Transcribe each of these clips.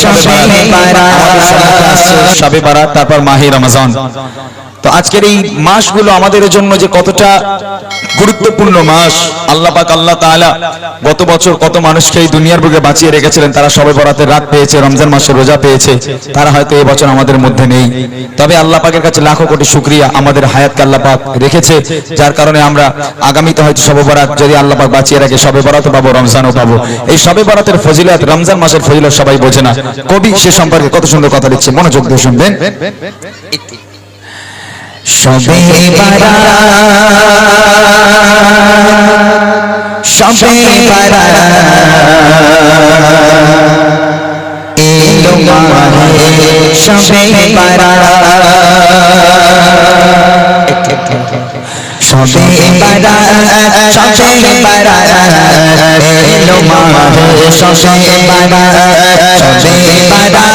সবে মাহে সবে বারাত তারপর মাহে রমজান আজকের এই মাসগুলো আমাদের জন্য যে কতটা গুরুত্বপূর্ণ মাস, আল্লাহ পাক, আল্লাহ তাআলা গত বছর কত মানুষকে এই দুনিয়ার বুকে বাঁচিয়ে রেখেছিলেন, তারা সবে বরাতের রাত পেয়েছে, রমজান মাসে রোজা পেয়েছে, তারা হয়তো এই বছর আমাদের মধ্যে নেই। তবে আল্লাহ পাকের কাছে লাখো কোটি শুকরিয়া, আমাদের হায়াতকে আল্লাহ পাক রেখেছে, যার কারণে আমরা আগামীতে হয়তো সবে বরাত যদি আল্লাহ পাক বাঁচিয়ে রাখে, সবে বরাতও পাবো, রমজানও পাবো। এই সবে বরাতের ফজিলত, রমজান মাসের ফজিলত সবাই বোঝে না। কবি সে সম্পর্কে কত সুন্দর কথা লিখছে, মনোযোগ দিয়ে শুনবেন। সবে বারা সবে বারা। এলো মাহে সবে বারা। সবে বারা সবে বারা এলো মাহে সবে বারা সবে বারা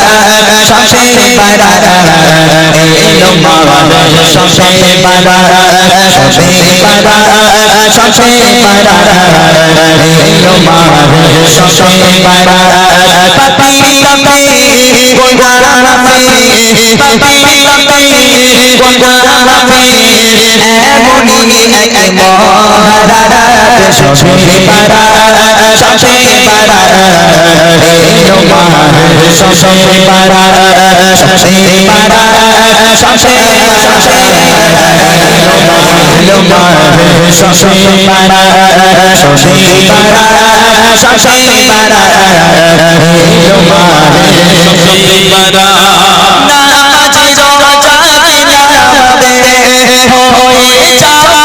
সবে বারা এলো মাহে সবে বারা সবে বারা সবে বারা এলো মাহে সবে বারা এমনই এক মহারাত সবে বারা সবে মাহে সবে বারা সবে নামাজ রোজা তিলাওয়াতে হয়ে যাওয়া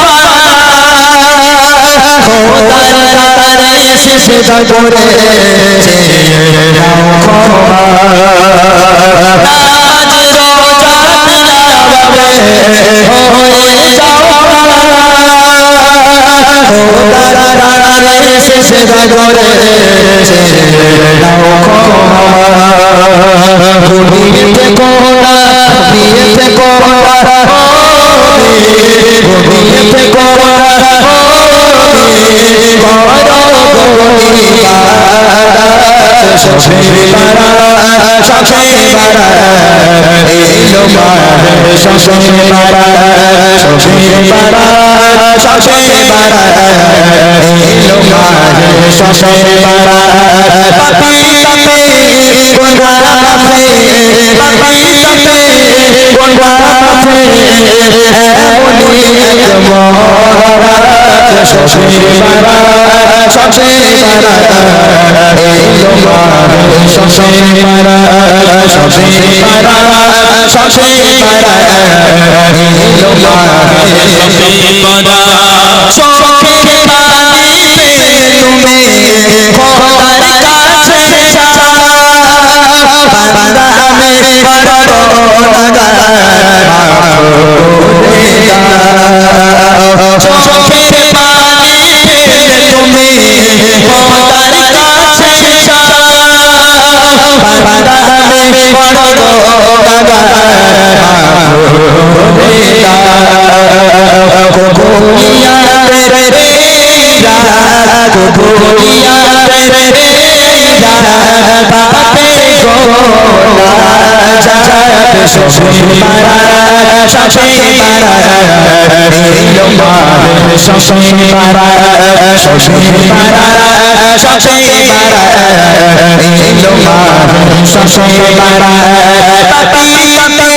খোদার দরবারে সিজদা করে চেয়ে নাও ক্ষমা নামাজ রোজা তিলাওয়াতে হয়ে যাওয়া খোদার দরবারে সিজদা করে চেয়ে নাও ক্ষমা ঘুরিতে কোনা ঘুরিতে কোনা ঘুরিতে কোনা সবে বারা সবে বারা ससर बारा ससाई बारा गुजरा गुंडी মাফে পাপি পাপি গোনা মাফে এমনই এক মহারাত সবে বারা সবে বারা এলো মাহে সবে বারা সবে বারা সবে বারা এলো মাহে চোখের পানি তুমি খোদার কাছে বান্দা আমি Shashim bara, shashim bara, shashim bara, মাহে সবে মারা পাপি পাপি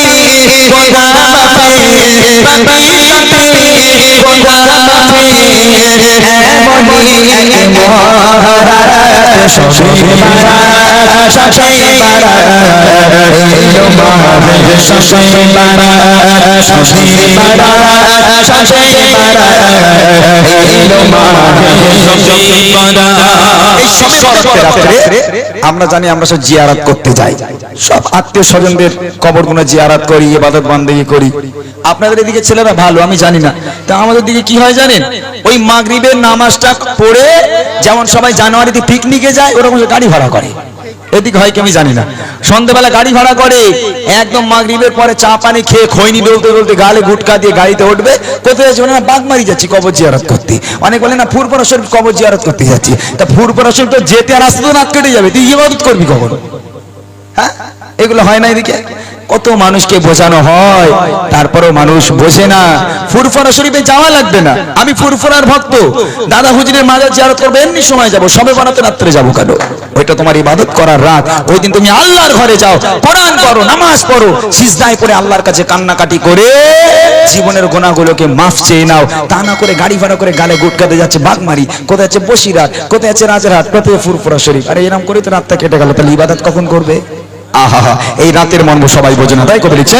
গোনা মাফে পাপি পাপি গোনা মাফে এমনই এক মহারাত সবে মারা সবে মারা এলো মাহে সবে মারা সবে মারা সবে মারা এলো মাহে এই সবে বরাতের আমরা জানি আমরা সব জিয়ারাত করতে যাই। সব আত্মীয় স্বজনদের কবরগুলো জিয়ারাত করি, ইবাদত বান্দেগি করি। আপনাদের এদিকে ছেলেরা ভালো, আমি জানি না। তা আমাদের দিকে কি হয় জানেন? ওই মাগরিবের নামাজটা পড়ে যেমন সবাই জানুয়ারিতে পিকনিকে যায়, ওরকম গাড়ি ভাড়া করে। এদিকে হয় কি আমি জানি না। সন্ধ্যেবেলা গাড়ি ভাড়া করে, একদম মাগরিবের পরে চা পানি খেয়ে খৈনি বলতে বলতে গালে গুটকা দিয়ে গাড়িতে উঠবে। কোথায় যাচ্ছে? না বাগমারি যাচ্ছি, কবর জিয়ারত করতে। অনেক বলে, না ফুরপুরা শরীফ কবর জিয়ারত করতে যাচ্ছি। তা ফুরপুরা শরীফ তো যেতে আর আসতে তো নাক কেটে যাবে। তুই ইবাদত করবি কখন? হ্যাঁ? এগুলো হয় না এদিকে? কত মানুষকে বোঝানো হয়, তারপরও মানুষ বোঝে না। ফুরফুরা শরীফে যাওয়া লাগবে না। আমি ফুরফুরার ভক্ত। দাদা হুজুরের মাজার জিয়ারত করব, এমনি সময় যাব। সবে বানাতে রাত্রে যাব কেন? ওইটা তোমার ইবাদত করার রাত। ওই দিন তুমি আল্লাহর ঘরে যাও, কোরআন করো নামাজ পড়ো, সিজদায় পড়ে আল্লাহর কাছে কান্নাকাটি করে জীবনের গোনাগুলোকে মাফ চেয়ে নাও। তা না করে গাড়ি ভাড়া করে গালে গুটকাতে যাচ্ছে বাঘমারি। কোথায় আছে বসিরাত কোথায় আছে রাজারহাট? কোথায় ফুরফুরা শরীফ? আরে এরকম করে তো রাতটা কেটে গেল। তাহলে ইবাদত কখন করবে? আহা এই রাতের মর্ম সবাই বোঝে না তাই কবি লিখছে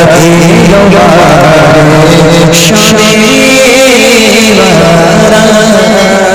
Shri Vara